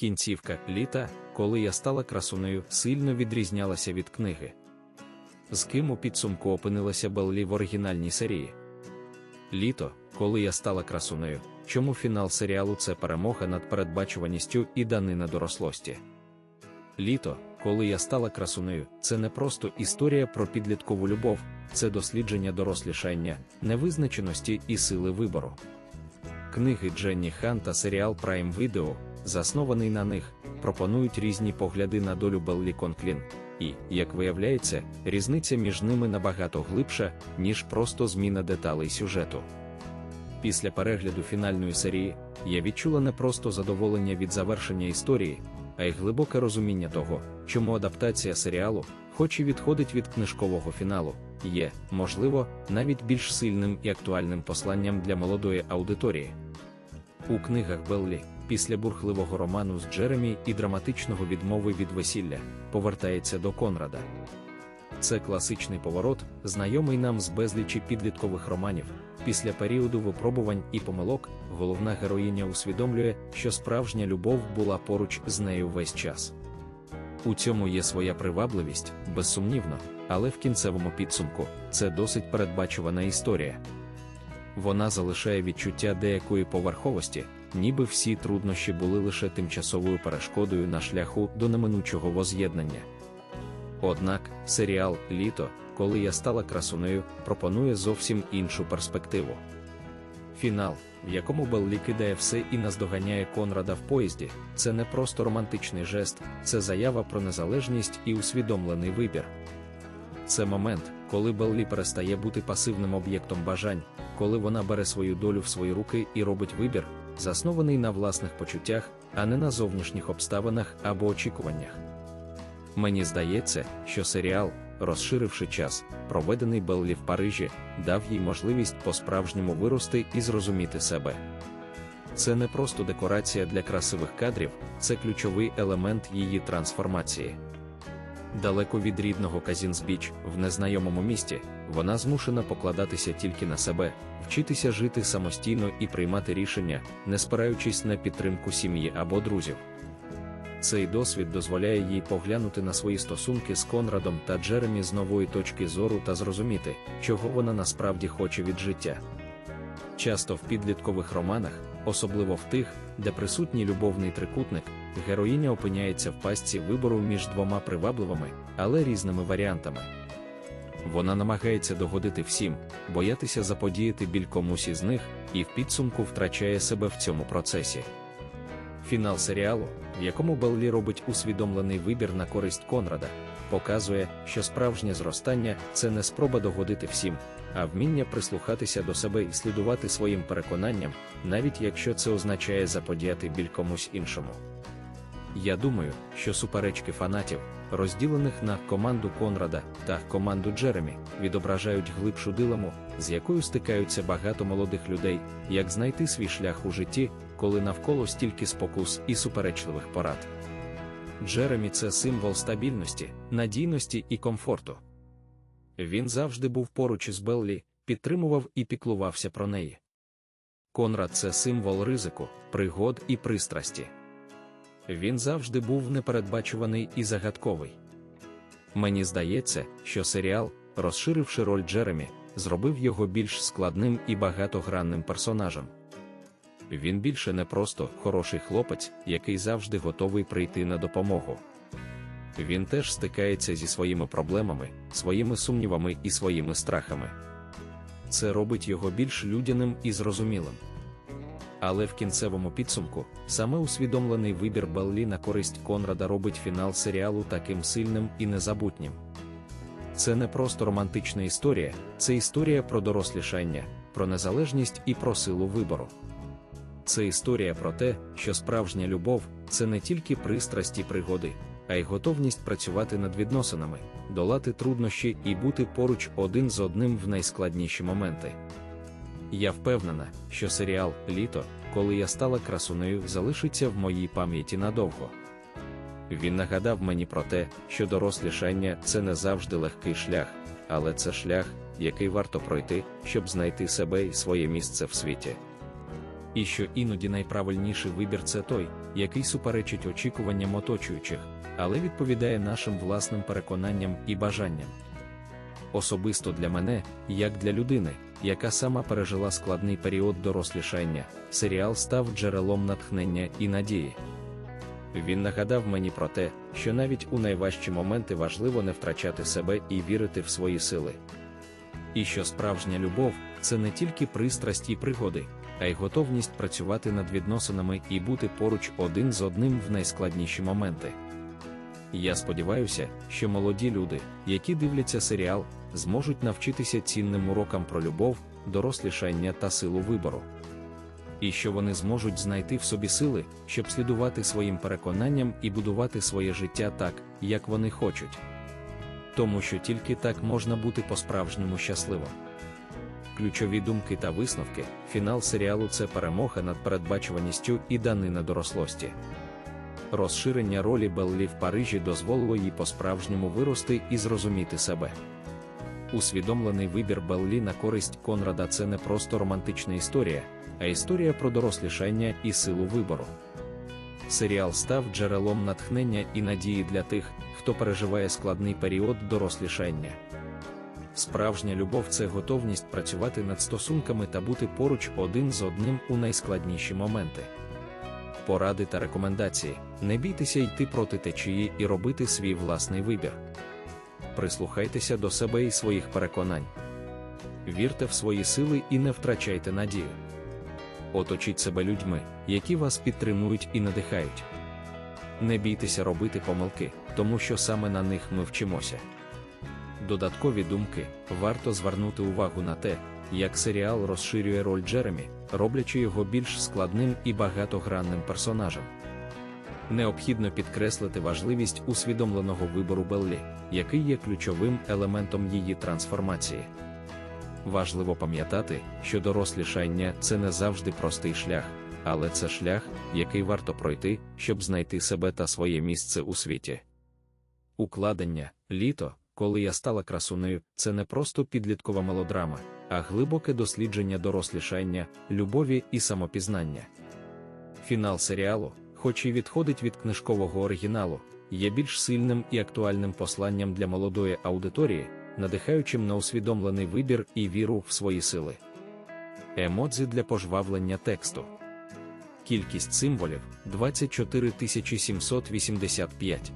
Кінцівка літа, коли я стала красунею, сильно відрізнялася від книги. З ким у підсумку опинилася Беллі в оригінальній серії. Літо, коли я стала красунею, чому фінал серіалу це перемога над передбачуваністю і данина дорослості. Літо, коли я стала красунею, це не просто історія про підліткову любов, це дослідження дорослішання, невизначеності і сили вибору. Книги Дженні Хан та серіал Prime Video, заснований на них, пропонують різні погляди на долю Беллі Конклін, і, як виявляється, різниця між ними набагато глибша, ніж просто зміна деталей сюжету. Після перегляду фінальної серії я відчула не просто задоволення від завершення історії, а й глибоке розуміння того, чому адаптація серіалу, хоч і відходить від книжкового фіналу, є, можливо, навіть більш сильним і актуальним посланням для молодої аудиторії. У книгах Беллі, після бурхливого роману з Джеремі і драматичного відмови від весілля, повертається до Конрада. Це класичний поворот, знайомий нам з безлічі підліткових романів. Після періоду випробувань і помилок, головна героїня усвідомлює, що справжня любов була поруч з нею весь час. У цьому є своя привабливість, безсумнівно, але в кінцевому підсумку це досить передбачувана історія. Вона залишає відчуття деякої поверховості, ніби всі труднощі були лише тимчасовою перешкодою на шляху до неминучого воз'єднання. Однак, серіал Літо, коли я стала красунею, пропонує зовсім іншу перспективу. Фінал, в якому Беллі кидає все і наздоганяє Конрада в поїзді, це не просто романтичний жест, це заява про незалежність і усвідомлений вибір. Це момент, коли Беллі перестає бути пасивним об'єктом бажань, коли вона бере свою долю в свої руки і робить вибір, заснований на власних почуттях, а не на зовнішніх обставинах або очікуваннях. Мені здається, що серіал, розширивши час, проведений Беллі в Парижі, дав їй можливість по-справжньому вирости і зрозуміти себе. Це не просто декорація для красивих кадрів, це ключовий елемент її трансформації. Далеко від рідного Казінсбіч, в незнайомому місті, вона змушена покладатися тільки на себе, вчитися жити самостійно і приймати рішення, не спираючись на підтримку сім'ї або друзів. Цей досвід дозволяє їй поглянути на свої стосунки з Конрадом та Джеремі з нової точки зору та зрозуміти, чого вона насправді хоче від життя. Часто в підліткових романах, особливо в тих, де присутній любовний трикутник, героїня опиняється в пастці вибору між двома привабливими, але різними варіантами. Вона намагається догодити всім, боятися заподіяти біль комусь із них, і в підсумку втрачає себе в цьому процесі. Фінал серіалу, в якому Беллі робить усвідомлений вибір на користь Конрада, показує, що справжнє зростання це не спроба догодити всім, а вміння прислухатися до себе і слідувати своїм переконанням, навіть якщо це означає заподіяти біль комусь іншому. Я думаю, що суперечки фанатів, розділених на команду Конрада та команду Джеремі, відображають глибшу дилему, з якою стикаються багато молодих людей, як знайти свій шлях у житті, коли навколо стільки спокус і суперечливих порад. Джеремі це символ стабільності, надійності і комфорту. Він завжди був поруч із Беллі, підтримував і піклувався про неї. Конрад це символ ризику, пригод і пристрасті. Він завжди був непередбачуваний і загадковий. Мені здається, що серіал, розширивши роль Джеремі, зробив його більш складним і багатогранним персонажем. Він більше не просто хороший хлопець, який завжди готовий прийти на допомогу. Він теж стикається зі своїми проблемами, своїми сумнівами і своїми страхами. Це робить його більш людяним і зрозумілим. Але в кінцевому підсумку саме усвідомлений вибір Беллі на користь Конрада робить фінал серіалу таким сильним і незабутнім. Це не просто романтична історія, це історія про дорослішання, про незалежність і про силу вибору. Це історія про те, що справжня любов це не тільки пристрасті пригоди, а й готовність працювати над відносинами, долати труднощі і бути поруч один з одним в найскладніші моменти. Я впевнена, що серіал Літо, коли я стала красунею, залишиться в моїй пам'яті надовго. Він нагадав мені про те, що дорослішання це не завжди легкий шлях, але це шлях, який варто пройти, щоб знайти себе і своє місце в світі. І що іноді найправильніший вибір це той, який суперечить очікуванням оточуючих, але відповідає нашим власним переконанням і бажанням. Особисто для мене, як для людини, яка сама пережила складний період дорослішання, серіал став джерелом натхнення і надії. Він нагадав мені про те, що навіть у найважчі моменти важливо не втрачати себе і вірити в свої сили. І що справжня любов це не тільки пристрасть і пригоди, а й готовність працювати над відносинами і бути поруч один з одним в найскладніші моменти. Я сподіваюся, що молоді люди, які дивляться серіал, зможуть навчитися цінним урокам про любов, дорослішання та силу вибору. І що вони зможуть знайти в собі сили, щоб слідувати своїм переконанням і будувати своє життя так, як вони хочуть. Тому що тільки так можна бути по-справжньому щасливим. Ключові думки та висновки, фінал серіалу це перемога над передбачуваністю і данина дорослості. Розширення ролі Беллі в Парижі дозволило їй по-справжньому вирости і зрозуміти себе. Усвідомлений вибір Беллі на користь Конрада це не просто романтична історія, а історія про дорослішання і силу вибору. Серіал став джерелом натхнення і надії для тих, хто переживає складний період дорослішання. Справжня любов це готовність працювати над стосунками та бути поруч один з одним у найскладніші моменти. Поради та рекомендації: не бійтеся йти проти течії і робити свій власний вибір. Прислухайтеся до себе і своїх переконань. Вірте в свої сили і не втрачайте надію. Оточіть себе людьми, які вас підтримують і надихають. Не бійтеся робити помилки, тому що саме на них ми вчимося. Додаткові думки варто звернути увагу на те, як серіал розширює роль Джеремі, роблячи його більш складним і багатогранним персонажем. Необхідно підкреслити важливість усвідомленого вибору Беллі, який є ключовим елементом її трансформації. Важливо пам'ятати, що дорослішання це не завжди простий шлях, але це шлях, який варто пройти, щоб знайти себе та своє місце у світі. Укладення, літо, коли я стала красунею, це не просто підліткова мелодрама, а глибоке дослідження дорослішання, любові і самопізнання. Фінал серіалу, хоч і відходить від книжкового оригіналу, є більш сильним і актуальним посланням для молодої аудиторії, надихаючим на усвідомлений вибір і віру в свої сили. Емодзі для пожвавлення тексту. Кількість символів 24 785.